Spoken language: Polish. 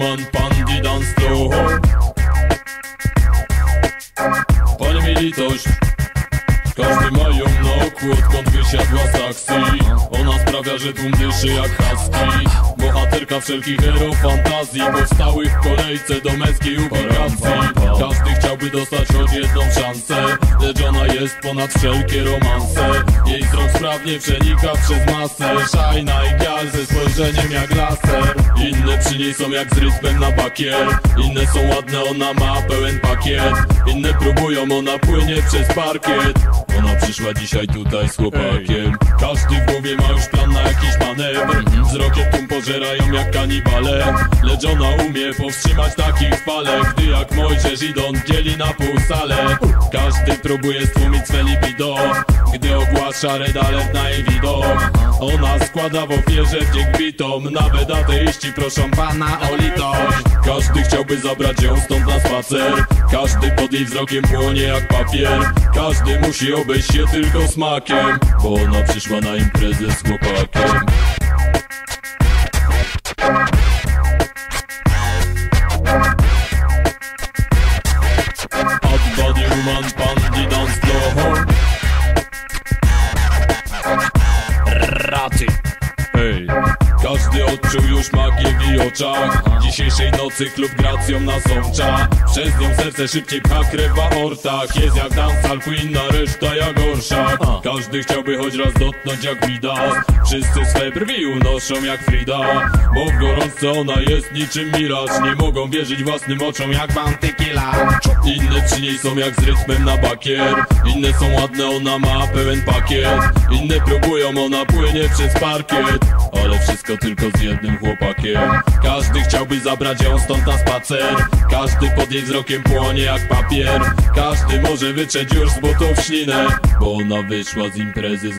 woman, pandy dance floor Panie mi litość każdy ma ją na oku, odkąd wysiadła z taksi Ona sprawia, że tłum dyszy jak husky Bohaterka wszelkich hero fantazji Powstałych w kolejce do męskiej ubikacji jest ponad wszelkie romanse. Jej wzrok sprawnie przenika przez masę. Szajna i gial ze spojrzeniem jak laser. Inne przy niej są jak z rytmem na bakier. Inne są ładne, ona ma pełen pakiet Inne próbują, ona płynie przez parkiet. Ona przyszła dzisiaj tutaj z chłopakiem. Każdy w głowie ma już plan na jakiś manewr. Wzrokiem tłum pożerają jak kanibale. Lecz ona umie powstrzymać takich falek Gdy jak Mojżesz idąc dzieli na pół salę. Każdy próbuje stłumić swe libido Gdy ogłasza red alert na jej widok składa w ofierze wdzięk bitom Nawet ateiści proszą Pana o litość. Każdy chciałby zabrać ją stąd na spacer. Każdy pod jej wzrokiem płonie jak papier. Każdy musi obejść się tylko smakiem Bo ona przyszła na imprezę z chłopakiem. Raty już magię w jej oczach. Dzisiejszej nocy klub gracją nasącza Przez nią serce szybciej pcha krew w aortach. Jest jak dancehall queen, a reszta jak orszak Każdy chciałby choć raz dotknąć jak Midas Wszyscy swe brwi unoszą jak Frida. Bo w gorączce ona jest niczym miraż Nie mogą wierzyć własnym oczom jak Bantykila Inne przy niej są jak z rytmem na bakier. Inne są ładne, ona ma pełen pakiet. Inne próbują, ona płynie przez parkiet. Ale wszystko tylko z jednym chłopakiem. Każdy chciałby zabrać ją stąd na spacer. Każdy pod jej wzrokiem płonie jak papier. Każdy może wyczeć już z butów ślinę Bo ona wyszła z imprezy z